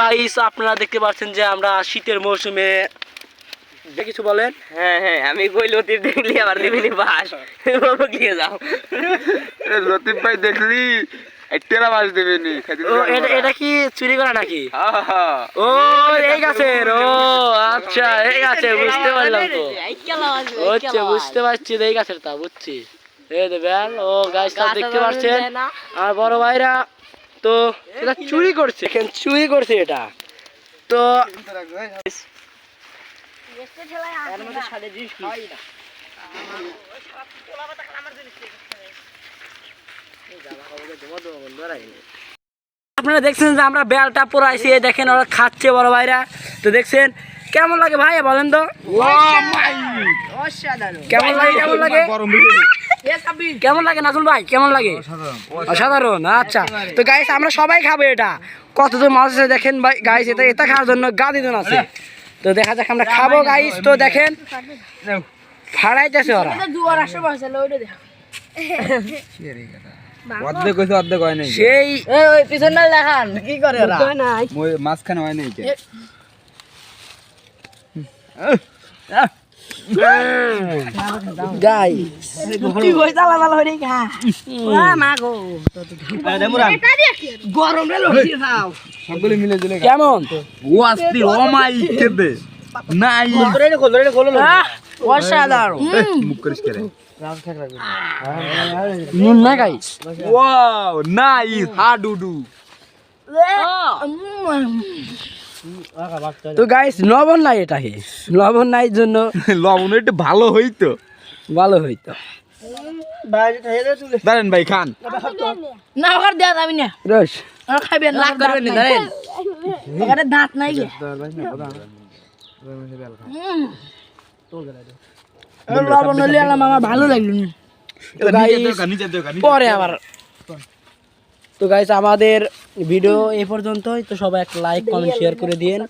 Guys আপনারা দেখতে পাচ্ছেন যে আমরা শীতের মৌসুমে কিছু বলেন। হ্যাঁ হ্যাঁ আমি কই লতিফ দেখলি আবার দিবিনি বাস গিয়ে যাও। লতিফ ভাই দেখলি? বাস ও এটা এটা কি চুরি করা নাকি? ও এই গাছের ও আচ্ছা এই গাছে বুঝতে পারলাম তো। হচ্ছে বুঝতে পারছি এই গাছের তা বুঝছি। এই দেবেন ও গাছটা দেখতে পাচ্ছেন আর বড় ভাইরা তো এটা চুরি করছে এখানে চুরি করছে এটা। তো আপনারা দেখছেন যে আমরা বেলটা পরাইছি এই দেখেন ওরা খাচ্ছে বড় ভাইরা। তো দেখছেন কেমন লাগে ভাই বলেন তো? কেমন লাগে কেমন লাগে? কেমন লাগে নাজুল ভাই? কেমন লাগে? অসাধারণ। আচ্ছা। তো গাইস আমরা সবাই খাব এটা। কতজন মানুষ আছে দেখেন ভাই? গাইস এটা এটা খাওয়ার জন্য গাদি জন আছে। তো দেখা যাক আমরা খাব গাইস তো দেখেন ফাড়াইতেছে ওরা। অর্ধেক কইছে অর্ধেক হয় নাই। সবগুলো মিলে দিলে কেমন? ও আসতি ও মাই কেবে নাই। অসাধারণ। মুখ করিস করে নুন না গাইস ওয়াও নাইস হাডুডু। তো গাইস লবণ নাই এটাকে লবণ নাই জন্য লবণ একটু ভালো হইতো। ভালো হইতো। দাঁড়ান ভাই খান। না ওখানে দেওয়া যাবে না। রস। ওরা খাইবে না। করবেন না ধরেন ওখানে দাঁত নাই গে। লবণ হলে আমার ভালো লাগল পরে আবার তো গাইজ আমাদের ভিডিও এ পর্যন্তই। তো সবাই একটা লাইক কমেন্ট শেয়ার করে দিন